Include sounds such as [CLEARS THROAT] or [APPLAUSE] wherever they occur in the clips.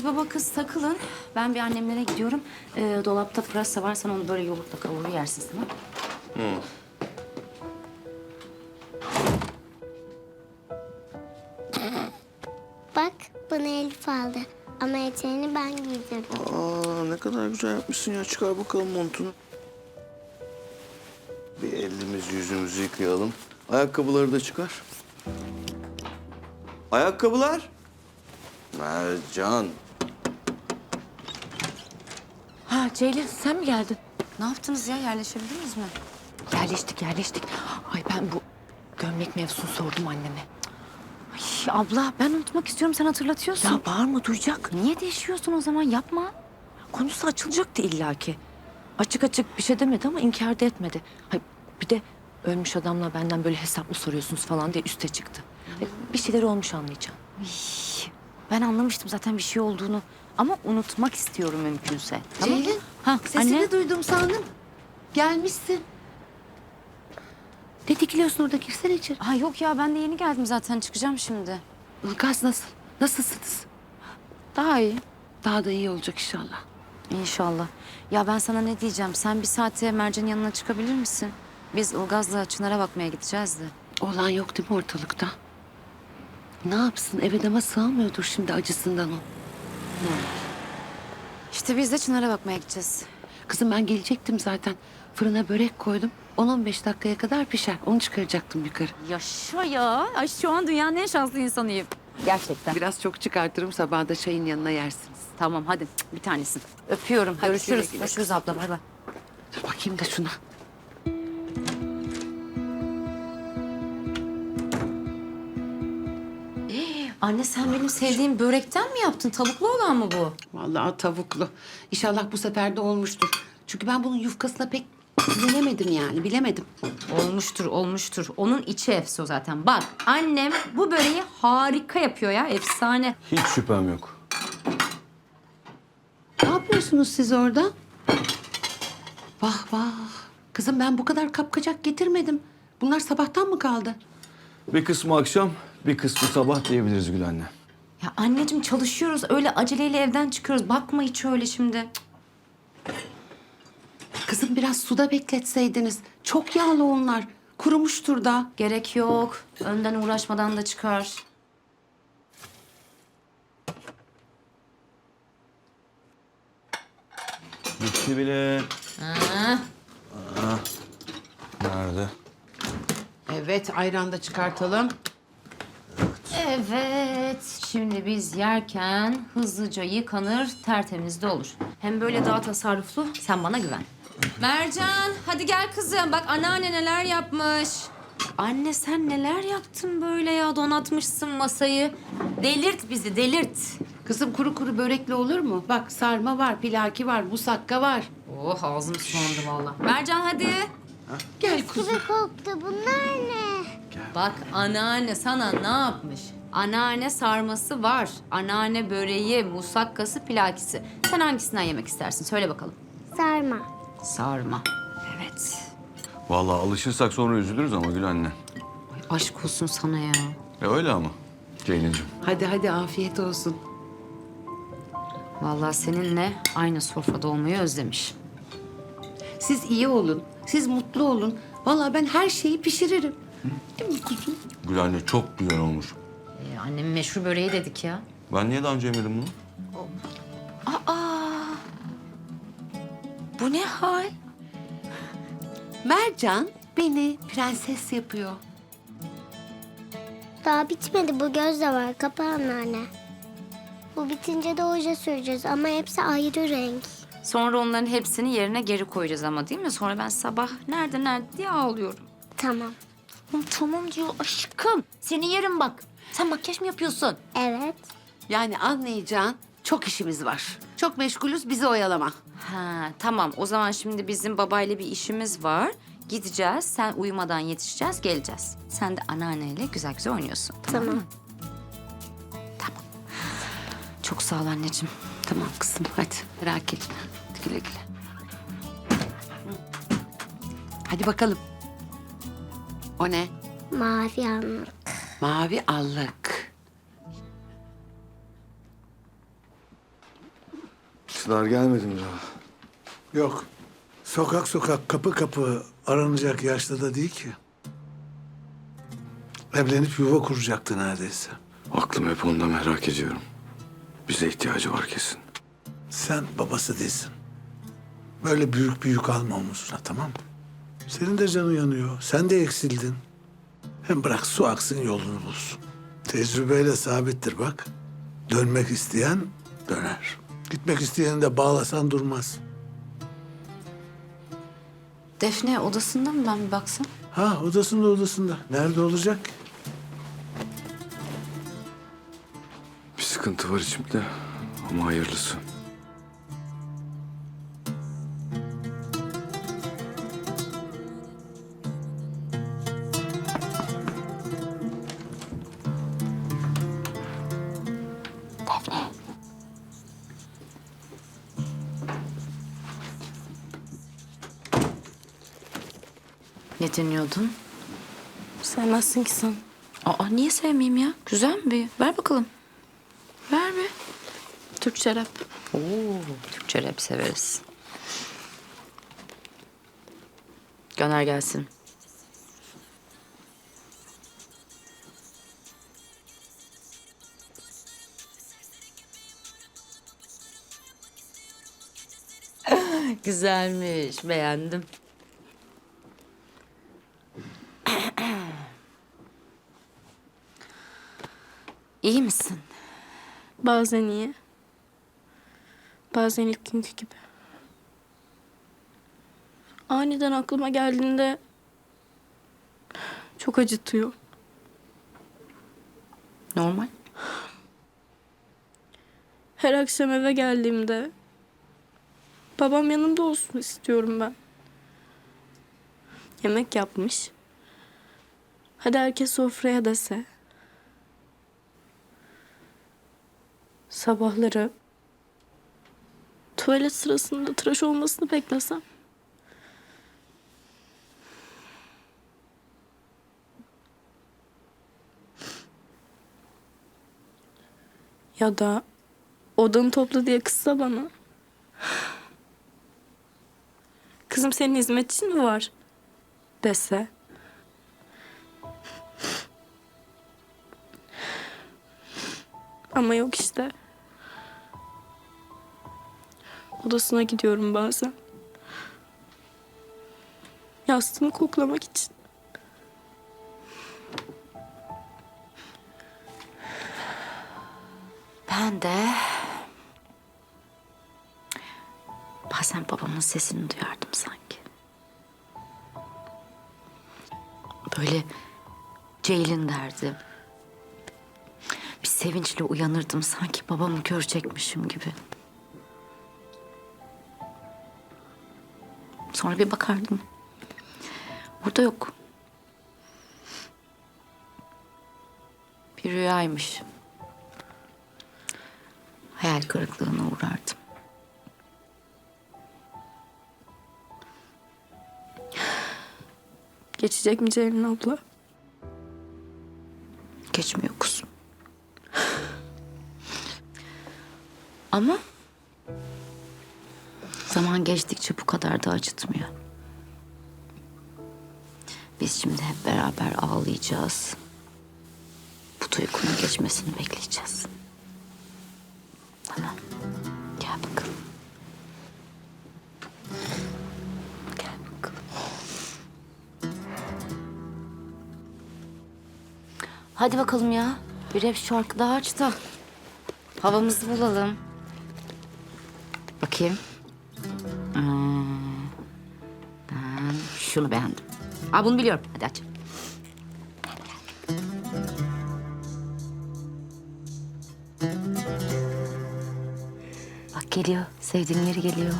siz baba kız takılın. Ben bir annemlere gidiyorum. Ee, dolapta pırasa var. Sen onu böyle yoğurtla kavurur yersin tamam Bak bana Elif aldı. Ama eteğini ben giydirdim. Aa ne kadar güzel yapmışsın ya. Çıkar bakalım montunu. Bir elimizi yüzümüzü yıkayalım. Ayakkabıları da çıkar. Ayakkabılar. Mercan. Ceylin sen mi geldin? Ne yaptınız ya? Yerleşebildiniz mi? Yerleştik yerleştik. Ay ben bu gömlek mevzusunu sordum anneme. Ay, abla ben unutmak istiyorum. Sen hatırlatıyorsun. Ya bağırma duyacak. Niye değişiyorsun o zaman? Yapma. Konusu açılacaktı illaki. Açık açık bir şey demedi ama inkar da etmedi. Hay bir de ölmüş adamla benden böyle hesap mı soruyorsunuz falan diye üste çıktı. Ay, Bir şeyler olmuş anlayacağım. Ben anlamıştım zaten bir şey olduğunu. Ama unutmak istiyorum mümkünse. Tamam mı? Ceylin, Ha, Sesini anne. duydum sandım. Gelmişsin. Ne dikiliyorsun orada girsene içeri. Ha yok ya ben de yeni geldim zaten. Çıkacağım şimdi. Ilgaz nasıl? Nasılsınız? Daha iyi. Daha da iyi olacak inşallah. İnşallah. Ya ben sana ne diyeceğim? Sen bir saate Mercan'ın yanına çıkabilir misin? Biz Ilgaz'la Çınar'a bakmaya gideceğiz de. Olan yok değil mi ortalıkta? Ne yapsın eve dama sığamıyordur şimdi acısından o. İşte biz de Çınar'a bakmaya gideceğiz. Kızım ben gelecektim zaten. Fırına börek koydum. 10-15 dakikaya kadar pişer. Onu çıkaracaktım yukarı. Yaşa ya. Ay şu an dünyanın en şanslı insanıyım. Gerçekten. Biraz çok çıkartırım sabah da çayın yanına yersiniz. Tamam hadi bir tanesin. Öpüyorum. Hadi Görüşürüz. Görüşürüz abla. Bay bay. Dur bakayım da şuna. Anne sen benim sevdiğim börekten mi yaptın? Tavuklu olan mı bu? Vallahi tavuklu. İnşallah bu sefer de olmuştur. Çünkü ben bunun yufkasına pek bilemedim yani, bilemedim. Olmuştur, olmuştur. Onun içi efso zaten. Bak annem bu böreği harika yapıyor ya. Efsane. Hiç şüphem yok. Ne yapıyorsunuz siz orada? Vah vah. Kızım ben bu kadar kapkacak getirmedim. Bunlar sabahtan mı kaldı? Bir kısmı akşam, bir kısmı sabah diyebiliriz Gül anne. Ya anneciğim çalışıyoruz. Öyle aceleyle evden çıkıyoruz. Bakma hiç öyle şimdi. Kızım biraz suda bekletseydiniz. Çok yağlı onlar. Kurumuştur da. Gerek yok. Önden uğraşmadan da çıkar. Bitti bile. Aa, Nerede? Evet ayran da çıkartalım. Evet. Şimdi biz yerken hızlıca yıkanır, tertemiz de olur. Hem böyle daha tasarruflu. Sen bana güven. Mercan, hadi gel kızım. Bak anneanne neler yapmış. Anne sen neler yaptın böyle ya? Donatmışsın masayı. Delirt bizi, delirt. Kızım kuru kuru börekli olur mu? Bak sarma var, pilaki var, musakka var. Oh ağzım sulandı vallahi. Mercan hadi. Gel kuzum. Gibi koktu bunlar ne? Bak anneanne sana ne yapmış? Anneanne sarması var. Anneanne böreği, musakkası, pilakisi. Sen hangisinden yemek istersin? Söyle bakalım. Sarma. Sarma. Evet. Vallahi alışırsak sonra üzülürüz ama Gül anne. Ay aşk olsun sana ya. E öyle ama Ceylin'cim. Hadi hadi afiyet olsun. Vallahi seninle aynı sofrada olmayı özlemiş. Siz iyi olun. Siz mutlu olun. Vallahi ben her şeyi pişiririm. Değil mi kuzum? Gül anne çok güzel olmuş. Annemin meşhur böreği dedik ya. Ben niye daha önce yemedim bunu? Bu ne hal? Mercan beni prenses yapıyor. Daha bitmedi bu göz de var. Kapa anneanne. Bu bitince de oje süreceğiz ama hepsi ayrı renk. Sonra onların hepsini yerine geri koyacağız ama değil mi? Sonra ben sabah nerede nerede diye ağlıyorum. Tamam. Tamam diyor aşkım. Seni yerim bak. Sen makyaj mı yapıyorsun? Evet. Yani anlayacağın çok işimiz var. Çok meşgulüz bizi oyalama. Ha tamam o zaman şimdi bizim babayla bir işimiz var. Gideceğiz sen uyumadan yetişeceğiz geleceğiz. Sen de anneanneyle güzel güzel oynuyorsun. Tamam, Tamam. mı? Tamam. Çok sağ ol anneciğim. Tamam kızım hadi merak etme. Güle güle. Hadi bakalım. O ne? Mavi anlık. Mavi allık. Çınar gelmedi mi daha? Yok. Sokak sokak, kapı kapı aranacak yaşta da değil ki. Evlenip yuva kuracaktı neredeyse. Aklım hep onda merak ediyorum. Bize ihtiyacı var kesin. Sen babası değilsin. Böyle büyük bir yük alma omuzuna tamam mı? Senin de canın yanıyor. Sen de eksildin. Hem [LAUGHS] bırak su aksın yolunu bulsun. Tecrübeyle sabittir bak. Dönmek isteyen döner. Gitmek isteyeni de bağlasan durmaz. Defne odasında mı ben bir baksam? Ha odasında odasında. Nerede olacak ki? Bir sıkıntı var içimde ama hayırlısı. Ne dinliyordun? Sevmezsin ki sen. Aa niye sevmeyeyim ya? Güzel mi bir? Ver bakalım. Ver bir. Türkçe rap. Oo, Türkçe rap severiz. Gönder gelsin. [LAUGHS] Güzelmiş, beğendim. İyi misin? Bazen iyi. Bazen ilk günkü gibi. Aniden aklıma geldiğinde çok acıtıyor. Normal. Her akşam eve geldiğimde babam yanımda olsun istiyorum ben. Yemek yapmış. Hadi herkes sofraya dese. Sabahları tuvalet sırasında tıraş olmasını beklesem. Ya da odanı topla diye kızsa bana. Kızım senin hizmetçin mi var? Dese. Ama yok işte. Odasına gidiyorum bazen. Yastığını koklamak için. Ben de bazen babamın sesini duyardım sanki. Böyle Ceylin derdi. Bir sevinçle uyanırdım sanki babamı görecekmişim gibi. Sonra bir bakardım. Orada yok. Bir rüyaymış. Hayal kırıklığına uğrardım. Geçecek mi Ceylin abla? Geçmiyor kuzum. Ama zaman geçtikçe bu kadar da acıtmıyor. Biz şimdi hep beraber ağlayacağız. Bu duygunun geçmesini bekleyeceğiz. Tamam. Gel bakalım. Gel bakalım. Hadi bakalım ya. Bir rap şarkı daha aç da havamızı bulalım. Bakayım. Ben şunu beğendim. Aa bunu biliyorum. Hadi aç. Bak geliyor. Sevdiğinleri geliyor.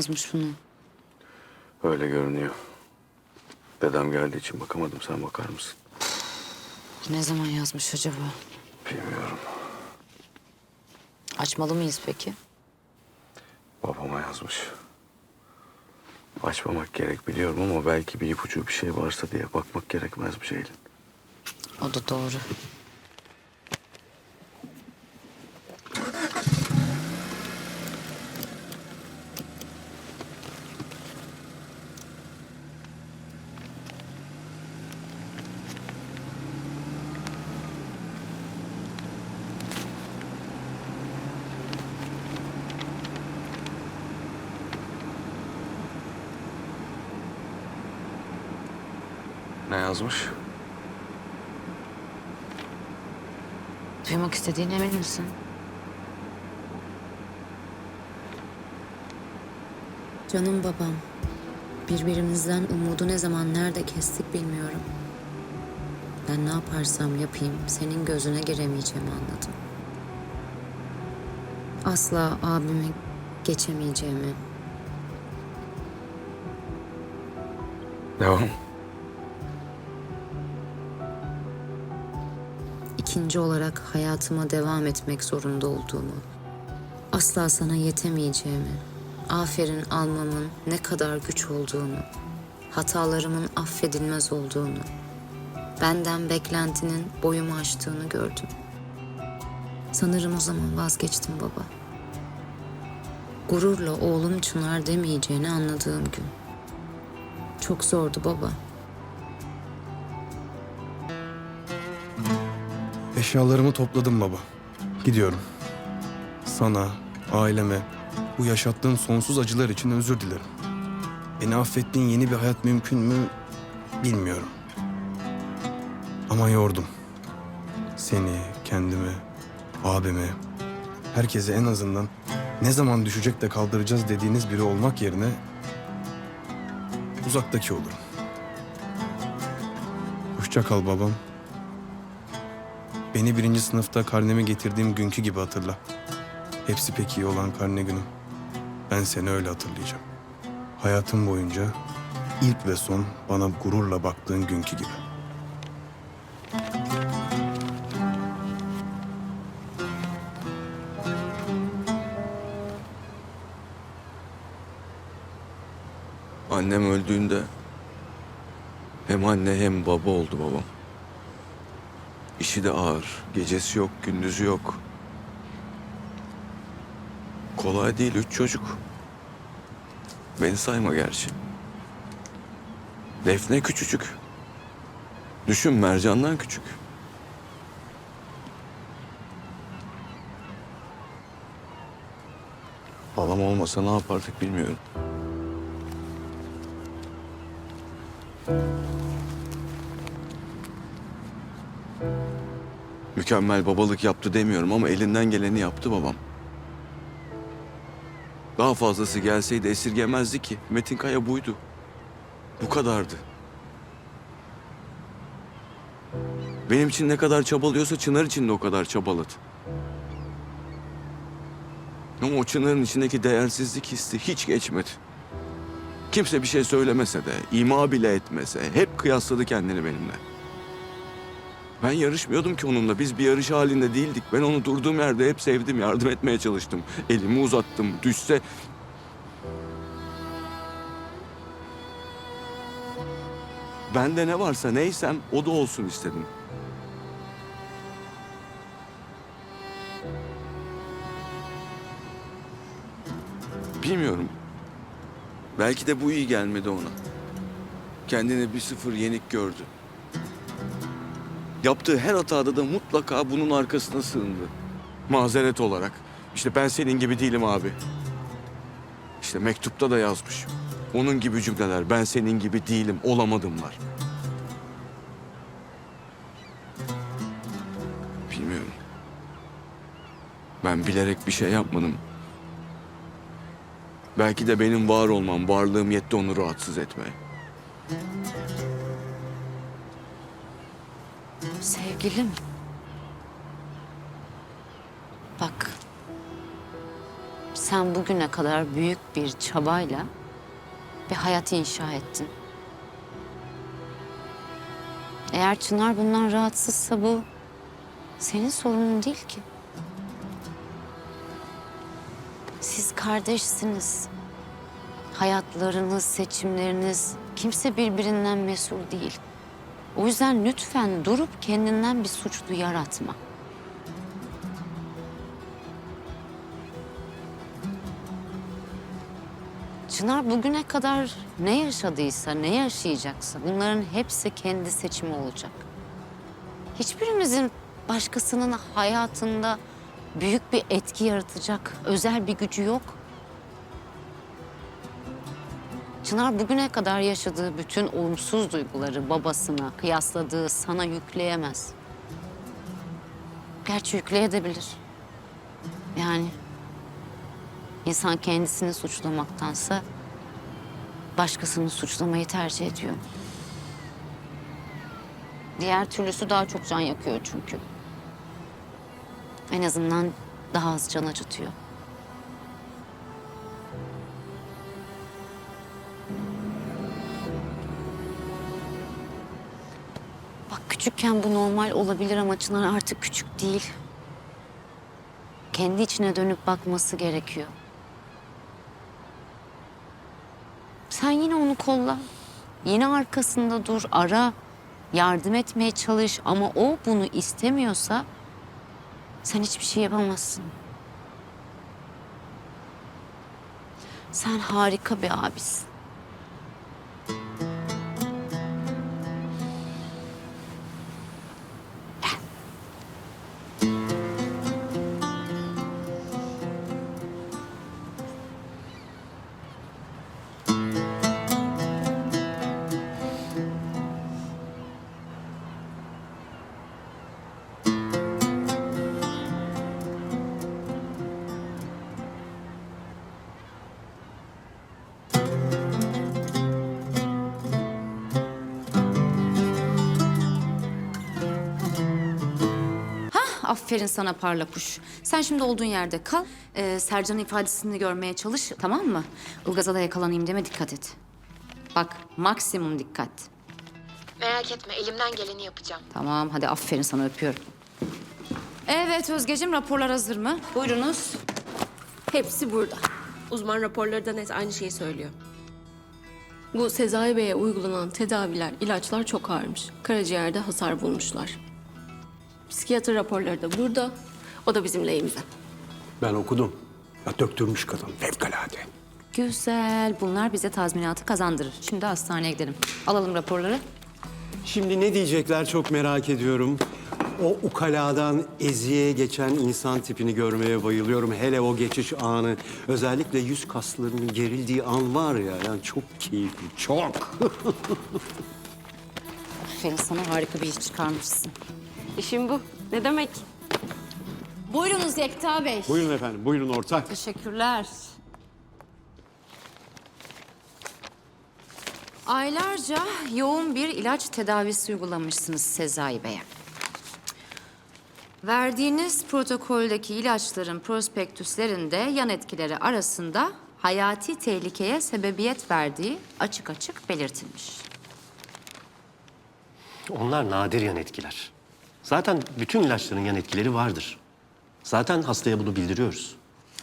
Yazmış bunu? Öyle görünüyor. Dedem geldiği için bakamadım. Sen bakar mısın? Ne zaman yazmış acaba? Bilmiyorum. Açmalı mıyız peki? Babama yazmış. Açmamak gerek biliyorum ama belki bir ipucu bir şey varsa diye bakmak gerekmez mi Ceylin? O da doğru. Ne yazmış? Duymak istediğine emin misin? Canım babam. Birbirimizden umudu ne zaman nerede kestik bilmiyorum. Ben ne yaparsam yapayım senin gözüne giremeyeceğimi anladım. Asla abimi geçemeyeceğimi, Devam. İkinci olarak hayatıma devam etmek zorunda olduğumu, asla sana yetemeyeceğimi, aferin almamın ne kadar güç olduğunu, hatalarımın affedilmez olduğunu, benden beklentinin boyumu aştığını gördüm. Sanırım o zaman vazgeçtim baba. Gururla oğlum Çınar demeyeceğini anladığım gün. Çok zordu baba. Eşyalarımı topladım baba. Gidiyorum. Sana, aileme, bu yaşattığım sonsuz acılar için özür dilerim. Beni affettiğin yeni bir hayat mümkün mü bilmiyorum. Ama yordum. Seni, kendimi, abimi, herkese en azından ne zaman düşecek de kaldıracağız dediğiniz biri olmak yerine uzaktaki olurum. Hoşça kal babam. Beni birinci sınıfta karnemi getirdiğim günkü gibi hatırla. Hepsi pek iyi olan karne günüm. Ben seni öyle hatırlayacağım. Hayatım boyunca ilk ve son bana gururla baktığın günkü gibi. Annem öldüğünde hem anne hem baba oldu babam. İşi de ağır. Gecesi yok, gündüzü yok. Kolay değil üç çocuk. Beni sayma gerçi. Defne küçücük. Düşün Mercan'dan küçük. Babam olmasa ne yapardık bilmiyorum. Mükemmel babalık yaptı demiyorum ama elinden geleni yaptı babam. Daha fazlası gelseydi esirgemezdi ki. Metin Kaya buydu. Bu kadardı. Benim için ne kadar çabalıyorsa Çınar için de o kadar çabaladı. Ama o Çınar'ın içindeki değersizlik hissi hiç geçmedi. Kimse bir şey söylemese de, ima bile etmese hep kıyasladı kendini benimle. Ben yarışmıyordum ki onunla. Biz bir yarış halinde değildik. Ben onu durduğum yerde hep sevdim, yardım etmeye çalıştım. Elimi uzattım. Düşse... Bende ne varsa neysem o da olsun istedim. Bilmiyorum. Belki de bu iyi gelmedi ona. Kendini bir sıfır yenik gördü. Yaptığı her hatada da mutlaka bunun arkasına sığındı. Mazeret olarak. İşte ben senin gibi değilim abi. İşte mektupta da yazmış. Onun gibi cümleler. Ben senin gibi değilim, olamadım var. Bilmiyorum. Ben bilerek bir şey yapmadım. Belki de benim var olmam, varlığım yetti onu rahatsız etmeye. Sevgilim. Bak. Sen bugüne kadar büyük bir çabayla bir hayat inşa ettin. Eğer Çınar bundan rahatsızsa bu senin sorunun değil ki. Siz kardeşsiniz. Hayatlarınız, seçimleriniz kimse birbirinden mesul değil. O yüzden lütfen durup kendinden bir suçlu yaratma. Çınar bugüne kadar ne yaşadıysa, ne yaşayacaksa bunların hepsi kendi seçimi olacak. Hiçbirimizin başkasının hayatında büyük bir etki yaratacak özel bir gücü yok. Çınar bugüne kadar yaşadığı bütün olumsuz duyguları babasına kıyasladığı sana yükleyemez. Gerçi yükleyebilir. Yani insan kendisini suçlamaktansa başkasını suçlamayı tercih ediyor. Diğer türlüsü daha çok can yakıyor çünkü. En azından daha az can acıtıyor. Küçükken bu normal olabilir ama Çınar artık küçük değil. Kendi içine dönüp bakması gerekiyor. Sen yine onu kolla. Yine arkasında dur, ara. Yardım etmeye çalış ama o bunu istemiyorsa sen hiçbir şey yapamazsın. Sen harika bir abisin. Aferin sana parla kuş. Sen şimdi olduğun yerde kal. Ee, Sercan'ın ifadesini görmeye çalış tamam mı? Ilgaz'a da yakalanayım deme dikkat et. Bak maksimum dikkat. Merak etme elimden geleni yapacağım. Tamam hadi aferin sana öpüyorum. Evet Özgeciğim raporlar hazır mı? Buyurunuz. Hepsi burada. Uzman raporları da net aynı şeyi söylüyor. Bu Sezai Bey'e uygulanan tedaviler, ilaçlar çok ağırmış. Karaciğerde hasar bulmuşlar. Psikiyatri raporları da burada. O da bizim lehimize. Ben okudum. Ya döktürmüş kadın fevkalade. Güzel. Bunlar bize tazminatı kazandırır. Şimdi hastaneye gidelim. Alalım raporları. Şimdi ne diyecekler çok merak ediyorum. O ukaladan eziye geçen insan tipini görmeye bayılıyorum. Hele o geçiş anı. Özellikle yüz kaslarının gerildiği an var ya. Yani çok keyifli, çok. [LAUGHS] Aferin sana harika bir iş çıkarmışsın. İşim bu. Ne demek? Buyurunuz Yekta Bey. buyurun efendim, buyurun ortak. Teşekkürler. Aylarca yoğun bir ilaç tedavisi uygulamışsınız Sezai Bey'e. Verdiğiniz protokoldeki ilaçların prospektüslerinde yan etkileri arasında hayati tehlikeye sebebiyet verdiği açık açık belirtilmiş. Onlar nadir yan etkiler. Zaten bütün ilaçların yan etkileri vardır. Zaten hastaya bunu bildiriyoruz.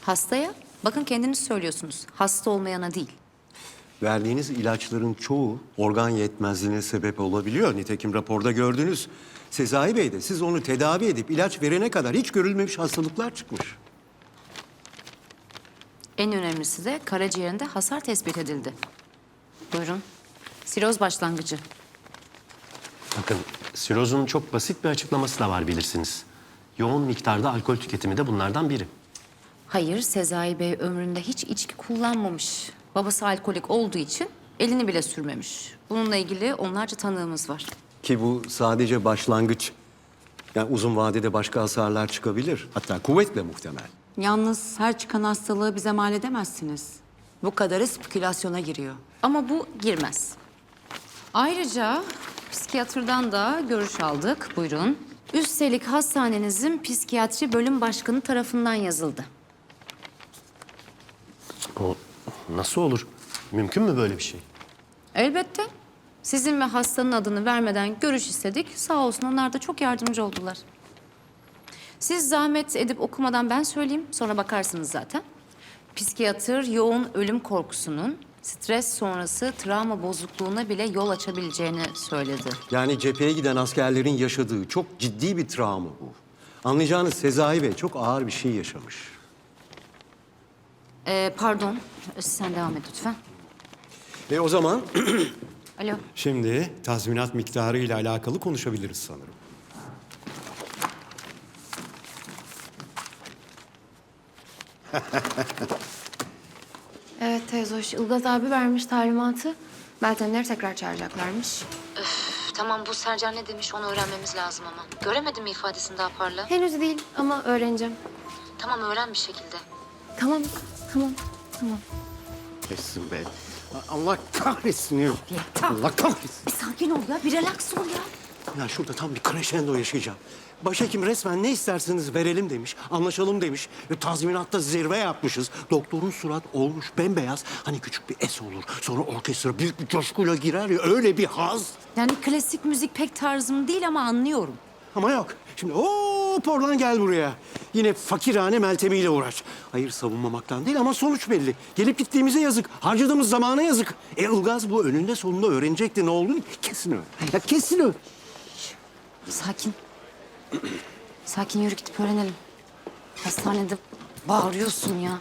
Hastaya, bakın kendiniz söylüyorsunuz, hasta olmayana değil. Verdiğiniz ilaçların çoğu organ yetmezliğine sebep olabiliyor. Nitekim raporda gördünüz. Sezai Bey de siz onu tedavi edip ilaç verene kadar hiç görülmemiş hastalıklar çıkmış. En önemlisi de karaciğerinde hasar tespit edildi. Buyurun. Siroz başlangıcı. Bakın sirozun çok basit bir açıklaması da var bilirsiniz. Yoğun miktarda alkol tüketimi de bunlardan biri. Hayır, Sezai Bey ömründe hiç içki kullanmamış. Babası alkolik olduğu için elini bile sürmemiş. Bununla ilgili onlarca tanığımız var. Ki bu sadece başlangıç. Yani uzun vadede başka hasarlar çıkabilir. Hatta kuvvetle muhtemel. Yalnız her çıkan hastalığı bize mal edemezsiniz. Bu kadarı spekülasyona giriyor. Ama bu girmez. Ayrıca psikiyatrdan da görüş aldık. Buyurun. Üstelik hastanenizin psikiyatri bölüm başkanı tarafından yazıldı. O nasıl olur? Mümkün mü böyle bir şey? Elbette. Sizin ve hastanın adını vermeden görüş istedik. Sağ olsun onlar da çok yardımcı oldular. Siz zahmet edip okumadan ben söyleyeyim. Sonra bakarsınız zaten. Psikiyatr yoğun ölüm korkusunun stres sonrası travma bozukluğuna bile yol açabileceğini söyledi. Yani cepheye giden askerlerin yaşadığı çok ciddi bir travma bu. Anlayacağınız Sezai Bey çok ağır bir şey yaşamış. Ee, pardon, sen devam et lütfen. E o zaman [CLEARS THROAT] Alo. Şimdi tazminat miktarı ile alakalı konuşabiliriz sanırım. [LAUGHS] Hoş. Ilgaz abi vermiş talimatı. Meltemleri tekrar çağıracaklarmış. Tamam bu Sercan ne demiş onu öğrenmemiz lazım ama. Göremedin mi ifadesini daha parla? Henüz değil ama öğreneceğim. Tamam öğren bir şekilde. Tamam, tamam, tamam. Kessin be. Allah kahretsin ya. Allah kahretsin. Bir sakin ol ya, bir relax ol ya. Ya şurada tam bir crescendo yaşayacağım. Başhekim resmen ne isterseniz verelim demiş, anlaşalım demiş. E, tazminatta zirve yapmışız. Doktorun surat olmuş bembeyaz. Hani küçük bir es olur. Sonra orkestra büyük bir coşkuyla girer ya öyle bir haz. Yani klasik müzik pek tarzım değil ama anlıyorum. Ama yok. Şimdi hop oradan gel buraya. Yine fakirhane Meltemi ile uğraş. Hayır savunmamaktan değil ama sonuç belli. Gelip gittiğimize yazık. Harcadığımız zamana yazık. E Ilgaz bu önünde sonunda öğrenecekti ne olduğunu. Kesin öyle. Ya kesin öyle. Sakin. Sakin yürü gidip öğrenelim. Hastanede bağırıyorsun ya.